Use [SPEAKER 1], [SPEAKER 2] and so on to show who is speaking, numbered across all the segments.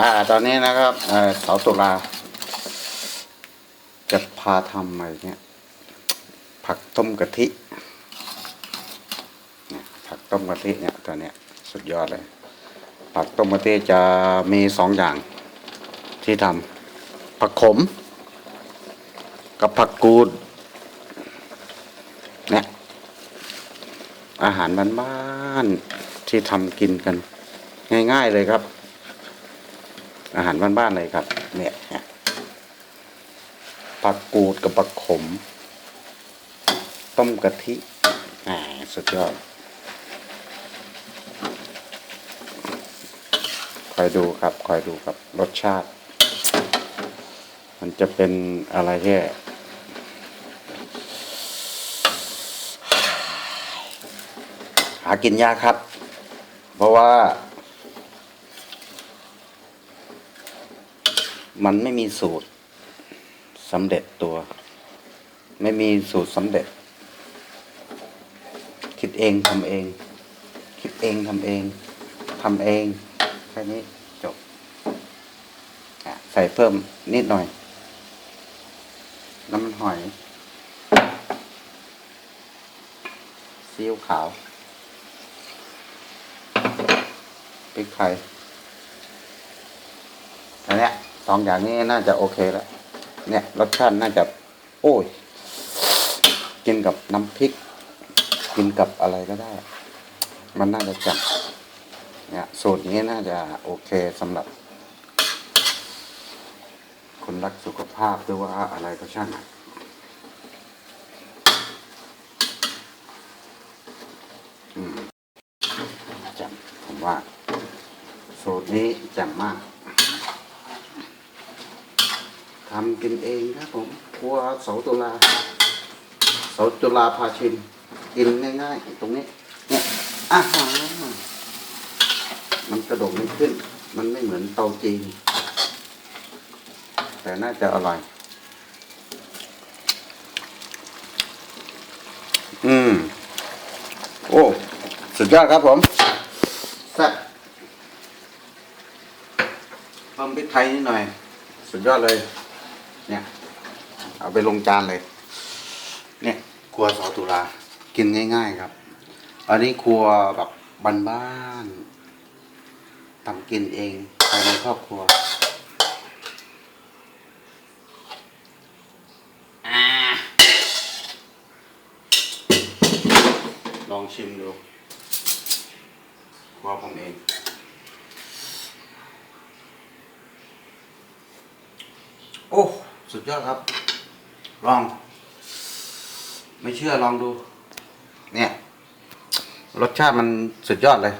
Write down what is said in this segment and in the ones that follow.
[SPEAKER 1] อ่า ตอนนี้นะครับเสาตุลา จะพาทำอะไรเนี่ย ผักต้มกะทิเนี่ยผักต้มกะทิเนี่ยตัวเนี้ยสุดยอดเลย ผักต้มกะทิจะมีสองอย่างที่ทำผักขม กับผักกูดเนี่ยอาหารบ้านๆที่ทำกินกัน ง่ายๆเลยครับ อาหารบ้านๆเลยครับ เนี่ยผักกูดกับผักขม ต้มกะทิแหมสุดยอดคอยดูครับคอยดูครับรสชาติ มันจะเป็นอะไรที่หากินยากครับ เพราะว่า มันไม่มีสูตรสำเร็จตัว ไม่มีสูตรสำเร็จ คิดเองทำเอง คิดเองทำเองทำเองแค่นี้จบใส่เพิ่มนิดหน่อย น้ำมันหอยซีอิ๊วขาวพริกไทยอันนี้ สองอย่างนี้น่าจะโอเคแล้ว เนี่ยรสชาติน่าจะ โอ้ย กินกับน้ำพริก กินกับอะไรก็ได้ มันน่าจะจับเนี่ยสูตรนี้น่าจะโอเคสำหรับ คนรักสุขภาพหรือว่าอะไรก็ช่างอะอืมแจ่มผมว่า สูตรนี้จ่มมาก ทำกินเองครับผมครัวเสาตุลาเสาตุลาพาชิมกินง่ายๆตรงนี้ เนี่ยอาหารมันกระดกไม่ขึ้น มันไม่เหมือนเตาจีน แต่น่าจะอร่อย อืม โอ้ สุดยอดครับผมแซ่บเพิ่มพริกไทยนิดหน่อย สุดยอดเลย เนี่ย เอาไปลงจานเลย เนี่ยครัวสอตุลา กินง่าย ๆครับ อันนี้ครัวแบบบ้านๆทำกินเองภายในครอบครัวลองชิมดูครัวผมเองโอ้ สุดยอดครับ ลอง ไม่เชื่อลองดู เนี่ย รสชาติมันสุดยอดเลย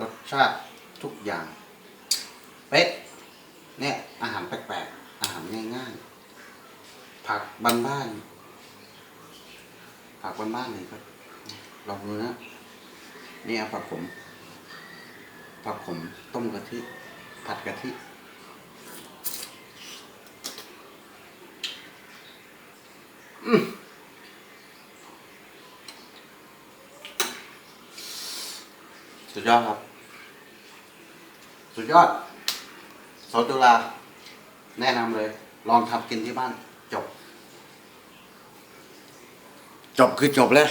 [SPEAKER 1] รสชาติทุกอย่าง เป๊ะ เนี่ย อาหารแปลกๆ อาหารง่ายๆ ผักบ้านๆ ผักบ้านๆเลยครับ ลองดูนะนี่เอาผักขม ผักขมต้มกะทิ ผัดกะทิสุดยอดครับ สุดยอดโซตุลาแนะนำเลย ลองทำกินที่บ้าน จบ จบคือจบเลย